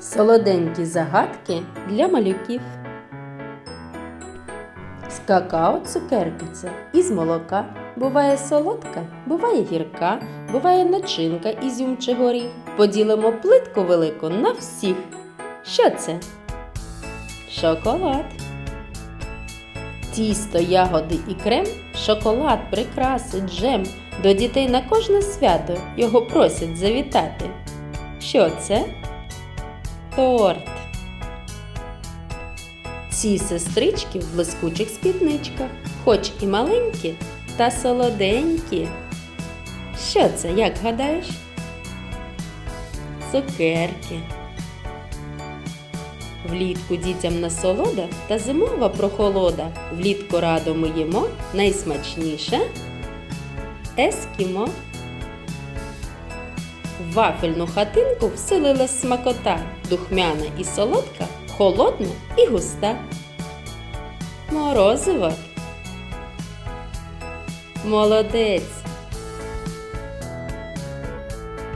Солоденькі загадки для малюків. З какао цукеркиця із молока. Буває солодка, буває гірка, буває начинка ізюм чи горіх. Поділимо плитку велику на всіх. Що це? Шоколад. Тісто, ягоди і крем, шоколад, прикраси, джем. До дітей на кожне свято його просять завітати. Що це? Торт. Ці сестрички в блискучих спідничках, хоч і маленькі, та солоденькі. Що це, як гадаєш? Цукерки. Влітку дітям насолода та зимова прохолода. Влітку радо ми їмо найсмачніше ескімо. В вафельну хатинку вселилась смакота, духмяна і солодка, холодна і густа. Морозиво. Молодець!